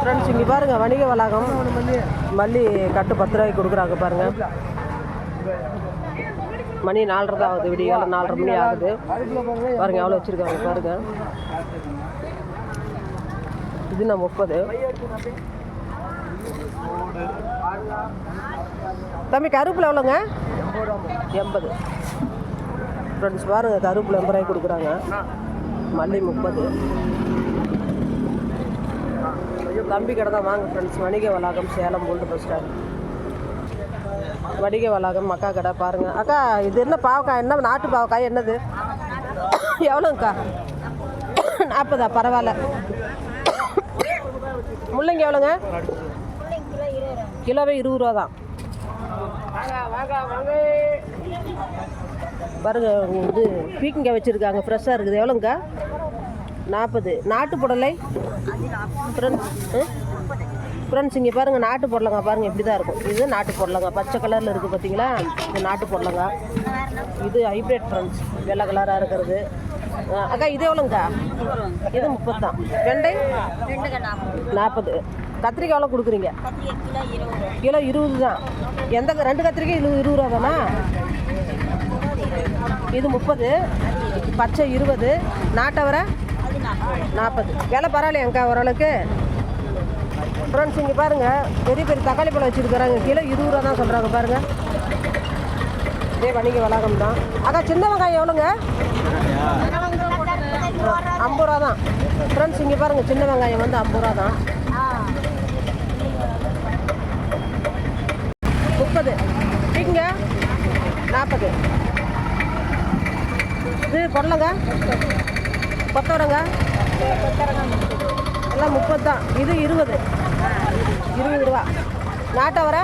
Friends இங்கே பாருங்க வணிக வளாகம். மல்லி கட்டு பத்து ரூபாய்க்கு கொடுக்குறாங்க பாருங்க. மணி நாலரை தான் ஆகுது விடிய காலம் நாலரை மணி ஆகுது. பாருங்க எவ்வளோ வச்சுருக்காங்க பாருங்க. இது நான் முப்பது. தம்பி கருப்பில் எவ்வளோங்க? எண்பது. ஃப்ரெண்ட்ஸ் பாருங்க கருப்பில் எண்பது ரூபாய்க்கு கொடுக்குறாங்க. மல்லி முப்பது. தம்பி கடை தான் வாங்க ஃப்ரெண்ட்ஸ் வணிக வளாகம் சேலம் போல்டு பஸ் ஸ்டாண்ட் வணிக வளாகம் அக்கா கடை பாருங்கள் அக்கா இது என்ன பாவக்காய்? என்ன நாட்டு பாவக்காய்? என்னது? எவ்வளோங்க்கா நாற்பதா? பரவாயில்ல. முள்ளங்கி எவ்வளோங்க? கிலோவே இருபது ரூபா தான். பாருங்க இது பீக்கிங்காய் வச்சுருக்காங்க. ஃப்ரெஷ்ஷாக இருக்குது. எவ்வளோங்க்கா நாற்பது. நாட்டு புடலை? ஃப்ரெண்ட்ஸ் ஃப்ரெண்ட்ஸ் இங்கே பாருங்கள் நாட்டு பொடலங்க பாருங்கள் இப்படி தான் இருக்கும். இது நாட்டு பொடலங்க பச்சை கலரில் இருக்குது பார்த்தீங்களா இது நாட்டு பொடலங்க இது ஹைப்ரிட் ஃப்ரெண்ட்ஸ் வெள்ளை கலராக இருக்கிறது. அக்கா இது எவ்வளோங்க்கா இது முப்பது தான் வெண்டை? நாற்பது. கத்திரிக்காய் எவ்வளோ கொடுக்குறீங்க? கிலோ இருபது தான் எந்த ரெண்டு கத்திரிக்காய் இருபது இருபது ரூபா தானா? இது முப்பது. பச்சை இருபது. நாட்டவரை? நாற்பது. விலை பரவாயில்லையாங்க்கா ஓரளவுக்கு? ஃப்ரெண்ட்ஸ் இங்கே பாருங்கள் பெரிய பெரிய தக்காளி பழம் வச்சுருக்குறாங்க. கிலோ இருபது ரூபா தான் சொல்கிறாங்க பாருங்கள் இதே வணிக வளாகம் தான். அக்கா சின்ன வெங்காயம் எவ்வளோங்க? ஐம்பது ரூபா தான். ஃப்ரெண்ட்ஸ் இங்கே பாருங்கள் சின்ன வெங்காயம் வந்து ஐம்பது ரூபா தான். முப்பது. இங்க நாற்பது. இது பொடலங்க? கொத்தவரங்க எல்லாம் முப்பது தான் இது இருபது. இருபது ரூபா. நாட்டவரை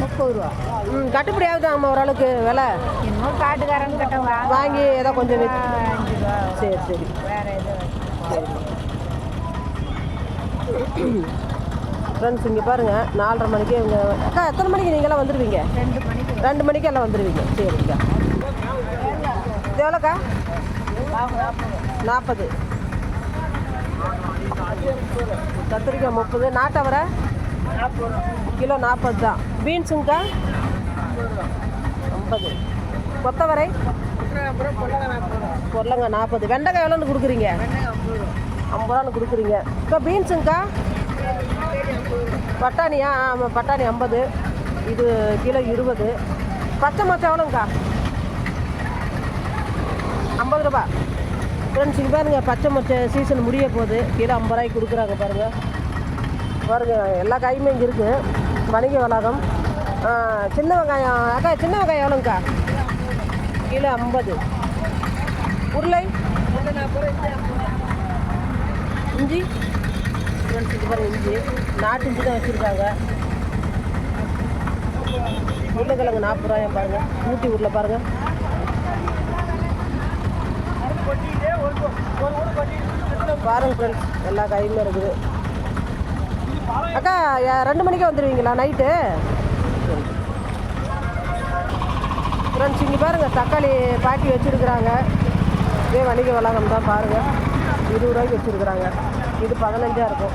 முப்பது ரூபா. ம் கட்டுப்படி ஆகுது அம்மா ஓரளவுக்கு விலை? இன்னும் காட்டுக்காரங்க கிட்ட வாங்க ஏதோ கொஞ்சம் சரி சரி. ஃப்ரெண்ட்ஸ் இங்கே பாருங்கள் நாலரை மணிக்கு இவங்க அக்கா எத்தனை மணிக்கு நீங்களாம் வந்துடுவீங்க ரெண்டு மணிக்கு. ரெண்டு மணிக்கு எல்லாம் வந்துடுவீங்க சரிங்க. இது எவ்வளோக்கா நாற்பது கத்திரிக்காய் முப்பது. நாட்டவரை கிலோ நாற்பது தான். பீன்ஸுங்கக்கா ஐம்பது. கொத்தவரை? பொருளங்க நாற்பது. வெண்டைக்காய் எவ்வளோன்னு கொடுக்குறீங்க? ஐம்பது ரூபான்னு கொடுக்குறீங்க. இப்போ பீன்ஸுங்கக்கா பட்டாணியா ஆமாம் பட்டாணி ஐம்பது. இது கிலோ இருபது. பச்சை மொச்சம் எவ்வளோங்க்கா ஐம்பது ரூபா ஃப்ரெண்ட்ஸ் இங்கே பச்சை மொச்சை சீசன் முடிய போகுது. கிலோ ஐம்பது ரூபாய்க்கு கொடுக்குறாங்க பாருங்கள் பாருங்கள் எல்லா காயுமே இங்கே இருக்குது வணிக வளாகம். சின்ன வெங்காயம் அக்கா சின்ன வெங்காயம் எவ்வளோங்க்கா கிலோ ஐம்பது. உருளை? இஞ்சி? ஃப்ரெண்ட்ஸ் பாருங்கள் இஞ்சி. நாட்டு இஞ்சி தான் வச்சுருக்காங்க. உருளைக்கிழங்கு நாற்பது ரூபாயும் பாருங்கள் ஊட்டி உருளை பாருங்கள் பாருங்க ஃப்ரெண்ட்ஸ் எல்லா காயுமே இருக்குது. அக்கா ரெண்டு மணிக்கே வந்துடுவீங்களா நைட்டு? ஃப்ரெண்ட்ஸ் இங்கே பாருங்கள் தக்காளி பாட்டி வச்சுருக்குறாங்க. இதே வணிக வளாகம் தான் பாருங்கள் இருபது ரூபாய்க்கு வச்சுருக்குறாங்க. இது பதினஞ்சாக இருக்கும்.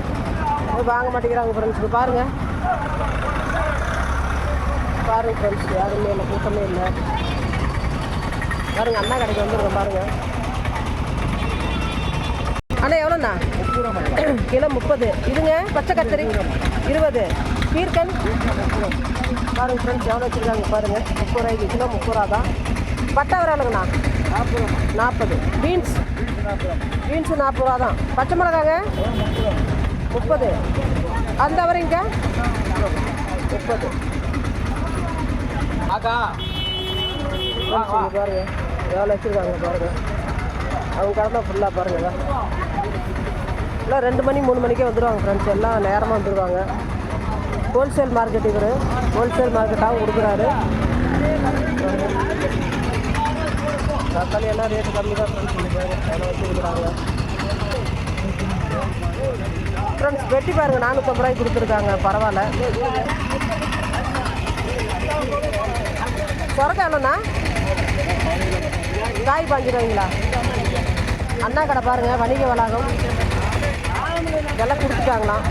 வாங்க மாட்டேங்கிறாங்க ஃப்ரெண்ட்ஸ் இது பாருங்கள் பாருங்கள் ஃப்ரெண்ட்ஸ் யாருமே இல்லை கூட்டமே இல்லை. பாருங்கள் அண்ணா கடைக்கு வந்துருக்கோம் பாருங்கள் அண்ணா எவ்வளோண்ணா? கிலோ முப்பது. இதுங்க பச்சை கத்திரி. இருபது. பீர்க்கன். பாருங்க ஃப்ரெண்ட்ஸ் எவ்வளோ வச்சுருக்காங்க பாருங்க. முப்பது ரூபாய்க்கு கிலோ முப்பது ரூபா தான். பட்டை வர எவ்வளோங்கண்ணா நாற்பது. பீன்ஸ். பீன்ஸு நாற்பது ரூபா தான். பச்சை மிளகாங்க? முப்பது. அந்த வரீங்க முப்பது. பாருங்க. எவ்வளோ வச்சுருக்காங்க பாருங்க. அவங்க கடை ஃபுல்லாக பாருங்கள் எல்லாம் ரெண்டு மணி மூணு மணிக்கே வந்துடுவாங்க ஃப்ரெண்ட்ஸ் எல்லாம் நேரமாக வந்துடுவாங்க ஹோல்சேல் மார்க்கெட் இவர். ஹோல்சேல் மார்க்கெட்டாகவும் கொடுக்குறாரு தக்காளி எல்லாம் ரேட்டு கம்மி தான் ஃப்ரெண்ட்ஸ் வச்சு கொடுக்குறாங்க. ஃப்ரெண்ட்ஸ் வெட்டி பாருங்க நானூற்றம்பது ரூபாய்க்கு கொடுத்துருக்காங்க. பரவாயில்ல. சொரக்காய் என்னண்ணா காய் பாஞ்சு ரூபாய்ங்களா அண்ணா கடை பாருங்க வணிக வளாகம். இதெல்லாம் கொடுத்துட்டாங்களாம்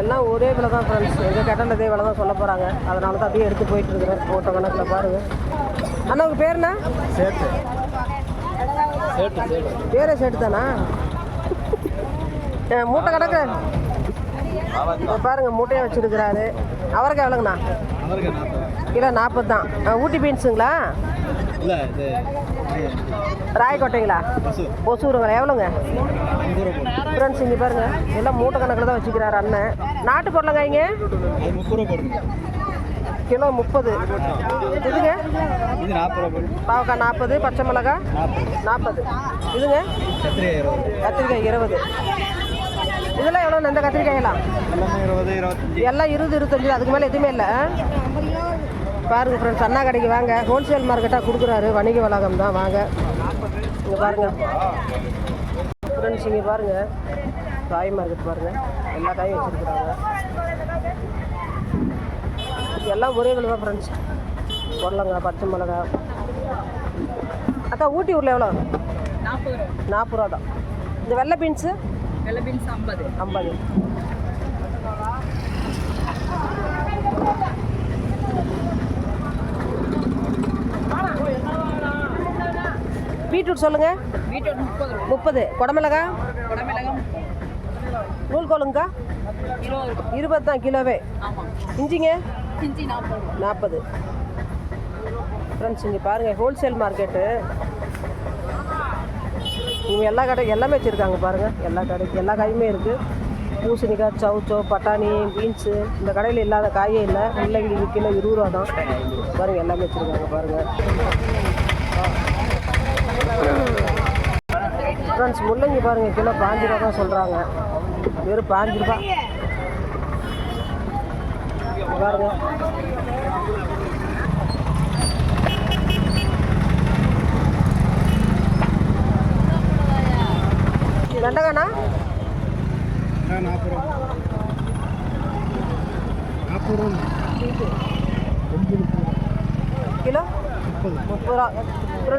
எல்லாம் ஒரே விலை தான் ஃப்ரெண்ட்ஸ் எங்கள் கேட்டால் இதே விலை தான் சொல்ல போகிறாங்க அதனால தான் அப்படியே எடுத்து போயிட்டு இருக்கிறேன். ஓட்ட கணக்கில் பாருங்கள் அண்ணா உங்கள் பேர் என்ன? சேர்த்து பேரே சேட்டு தானா? மூட்டை கணக்கு பாருங்க மூட்டையை வச்சிருக்கிறாரு. எவ்வளோங்கண்ணா அவருக்கு நாற்பது. கிலோ நாற்பது தான். ஊட்டி பீன்ஸுங்களா? ராயக்கோட்டைங்களா? ஒசூருங்களா எவ்வளோங்க? ஃப்ரெண்ட்ஸ் இங்கே பாருங்க. எல்லாம் மூட்டை கணக்கில் தான் வச்சுக்கிறாரு அண்ணன். நாட்டு பொருளைங்க இங்கே? கிலோ முப்பது. இதுங்க? பாவக்காய் நாற்பது பச்சை மிளகாய் நாற்பது. இதுங்க? கத்திரிக்காய் இருபது. இதெல்லாம் எவ்வளோ இந்த கத்திரிக்காயெல்லாம்? எல்லாமே இருபது இருபத்தஞ்சி. எல்லாம் இருபது இருபத்தஞ்சு அதுக்கு மேலே எதுவுமே இல்லை பாருங்க ஃப்ரெண்ட்ஸ் அண்ணா கடைக்கு வாங்க. ஹோல்சேல் மார்க்கெட்டாக கொடுக்குறாரு. வணிக வளாகம் தான். வாங்க. இங்கே பாருங்க. ஃப்ரெண்ட்ஸ் இங்கே பாருங்க. காய் மார்க்கெட் பாருங்க. எல்லா காயும் வச்சுருக்குறாங்க. எல்லாம் ஒரே விலை தான் ஃப்ரெண்ட்ஸ் பொருளங்க பச்சை மிளகா அக்கா ஊட்டி ஊரில் எவ்வளோ? நாற்பது ரூபா. தான். இந்த வெள்ளை பீன்ஸ் ஐம்பது. பீட்ரூட் சொல்லுங்க. பீட்ரூட் முப்பது முப்பது. குடமிளகா? நூல்கோலுங்கக்கா இருபது ரூபா இருபது தான் கிலோவே. இஞ்சிங்க? இஞ்சி நாற்பது நாற்பது. ஃப்ரெண்ட்ஸ் இங்கே பாருங்கள் ஹோல்சேல் மார்க்கெட்டு இவங்க எல்லா கடை எல்லாமே வச்சுருக்காங்க பாருங்கள் எல்லா கடைக்கு எல்லா காயுமே இருக்குது பூசணிக்காய் சவுச்சோ பட்டாணி பீன்ஸு இந்த கடையில் இல்லாத காயே இல்லை. முள்ளங்கி கிலோ இருபது ரூபா தான். பாருங்கள் எல்லாமே வச்சுருக்காங்க பாருங்கள் ஃப்ரெண்ட்ஸ் முள்ளங்கி பாருங்கள் கிலோ பாஞ்சு ரூபா தான் சொல்கிறாங்க வெறும் பாஞ்சு ரூபா. பாருங்கள் வெண்டைக்காண்ணா நாற்பது ரூபா நாற்பது ரூபா கிலோ முப்பது முப்பது ரூபா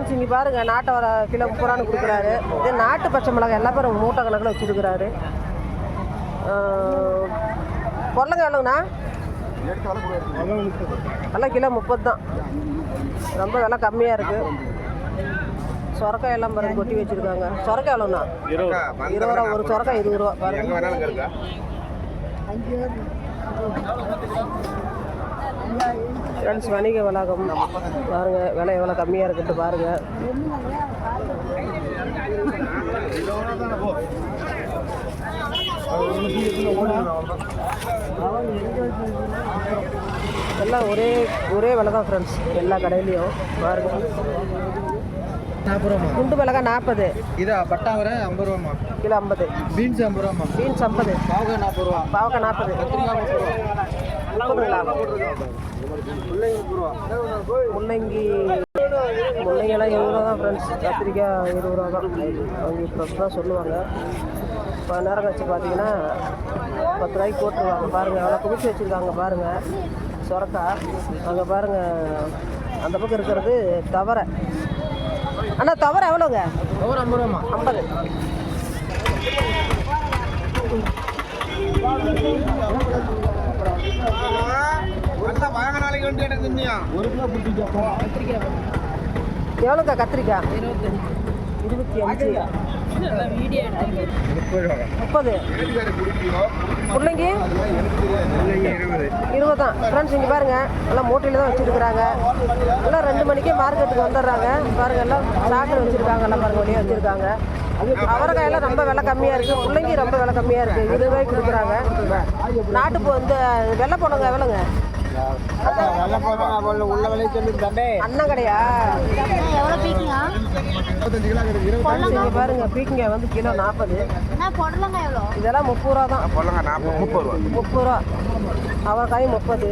ஃப்ரெண்ட்ஸ் இங்கே பாருங்க நாட்டை வர கிலோ முப்பது ரூபான்னு கொடுக்குறாரு. இது நாட்டு பச்சை மிளகாய் எல்லாம் பாருங்க மூட்டை கணக்கில் வச்சுருக்கிறாரு பொருளங்க எவ்வளோங்கண்ணா? எல்லாம் கிலோ முப்பது தான். ரொம்ப விலை கம்மியாக இருக்குது சொரக்காய் எல்லாம் பாருங்க கொட்டி வச்சுருக்காங்க. சொரக்காய் எவ்வளோண்ணா? இருபது இருபது ரூபா ஒரு சொரக்காய் இருபது ரூபா. பாருங்க ஃப்ரெண்ட்ஸ் வணிக வளாகம். பாருங்க விலை எவ்வளோ கம்மியாக இருக்குன்ட்டு பாருங்க. எல்லாம் ஒரே ஒரே விலை தான் ஃப்ரெண்ட்ஸ் எல்லா கடையிலையும். பாருங்க. நாற்பது குண்டு மிளகாய் நாற்பது. இதா பட்டாவரை ஐம்பது ரூபாமா கிலோ ஐம்பது. பீன்ஸ் ஐம்பது ரூபாமா பீன்ஸ் ஐம்பது. பாவக்காய் நாற்பது ரூபா. பாவக்காய் நாற்பது. கத்திரிக்காய் முப்பது ரூபா. முள்ளங்கி முள்ளங்கியெல்லாம் இருபது ரூபா தான் ஃப்ரெண்ட்ஸ் கத்திரிக்காய் இருபது ரூபா தான் அவங்க தான் சொல்லுவாங்க. இப்போ நேரம் கழிச்சு பார்த்தீங்கன்னா பத்து ரூபாய்க்கு போட்டுருவாங்க. பாருங்கள் அவ்வளோ குவிச்சு வச்சுருக்காங்க பாருங்கள் சொரக்காய் அங்கே பாருங்கள் அந்த பக்கம் இருக்கிறது தவறை அண்ணா தவறை எவ்வளோங்க ஒரு ஐம்பது ரூபாமா ஐம்பது. எவ்வளோக்கா கத்திரிக்காய்? இருபத்தி அஞ்சு முப்பது. பிள்ளைங்க முள்ளங்கி இருபது தான் ஃப்ரெண்ட்ஸ் இங்கே பாருங்க. எல்லாம் மூட்டையில் தான் வச்சுருக்குறாங்க. எல்லாம் ரெண்டு மணிக்கே மார்க்கெட்டுக்கு வந்துடுறாங்க. பாருங்க எல்லாம் சாக்கடை வச்சுருக்காங்க. எல்லாம் பாருங்க வழியாக வச்சுருக்காங்க. அவரைக்காயெல்லாம் ரொம்ப விலை கம்மியாக இருக்குது முள்ளங்கி ரொம்ப விலை கம்மியாக இருக்குது இருபது ரூபாய்க்கு கொடுக்குறாங்க. நாட்டு போ இந்த வெள்ளை போனங்க எவ்வளோங்க உள்ள விலையை சொல்லி தம்பே. அண்ணன் கடையா? பாருங்க. பீக்கிங்க வந்து கிலோ நாற்பது. இதெல்லாம் முப்பது ரூபா தான். முப்பது ரூபா. முப்பது ரூபா. அவரைக்காய் முப்பது.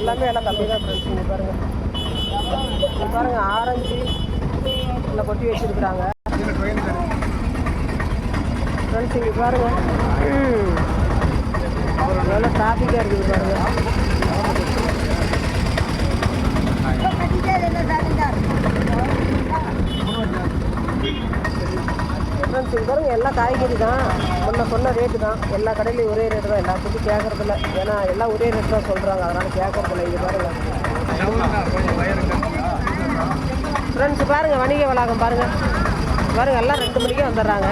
எல்லாமே எல்லாம் கம்மி தான் பாருங்க. இங்க பாருங்க ஆரஞ்சு அதில் கொட்டி வச்சுருக்குறாங்க. ஃப்ரெண்ட்ஸ் இங்கே பாருங்கள் நல்ல எவ்வளோ டிராஃபிக்காக இருக்குது பாருங்கள் இது பாருங்க எல்லா காய்கறி தான். முன்ன சொன்ன ரேட்டு தான். எல்லா கடையிலையும் ஒரே ரேட்டு தான். எல்லாத்துக்கும் கேட்குறதில்ல ஏன்னா எல்லாம் ஒரே ரேட்டு தான் சொல்கிறாங்க அதனால் கேட்குறதில்ல இது பாருங்க. ஃப்ரெண்ட்ஸ் பாருங்க வணிக வளாகம் பாருங்க. பாருங்க எல்லாம் ரெண்டு மணிக்கே வந்துடுறாங்க.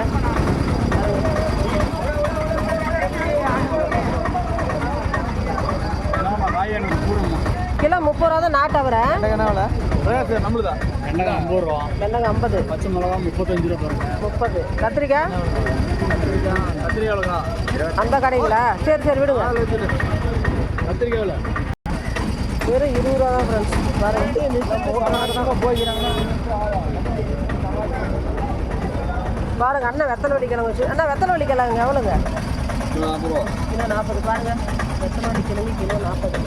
கிலோ முப்பது ரூபா தான் நாட்டு அவரை. வெண்டைக்காய் ஐம்பது. ரூபா வெண்டைங்க ஐம்பது பச்சை மிளகா முப்பத்தஞ்சு ரூபா முப்பது கத்திரிக்காய் கத்திரிக்காய் அந்த கடைங்களா? சரி சரி விடுங்க. கத்திரிக்காய் எவ்வளோ வெறும் இருபது ரூபா தான் ஃப்ரெண்ட்ஸ் வேறு எங்கேயும் நீட்டாக ஓட்டமாக போய்க்கிறாங்கன்னா பாருங்க அண்ணன் வெத்தலை வலிக்கலாம் வச்சு அண்ணா வெத்தலை வலிக்கலாங்க எவ்வளோங்க கிலோ நாற்பது. பாருங்க. வெத்தலை வலிக்கலங்க கிலோ நாற்பது.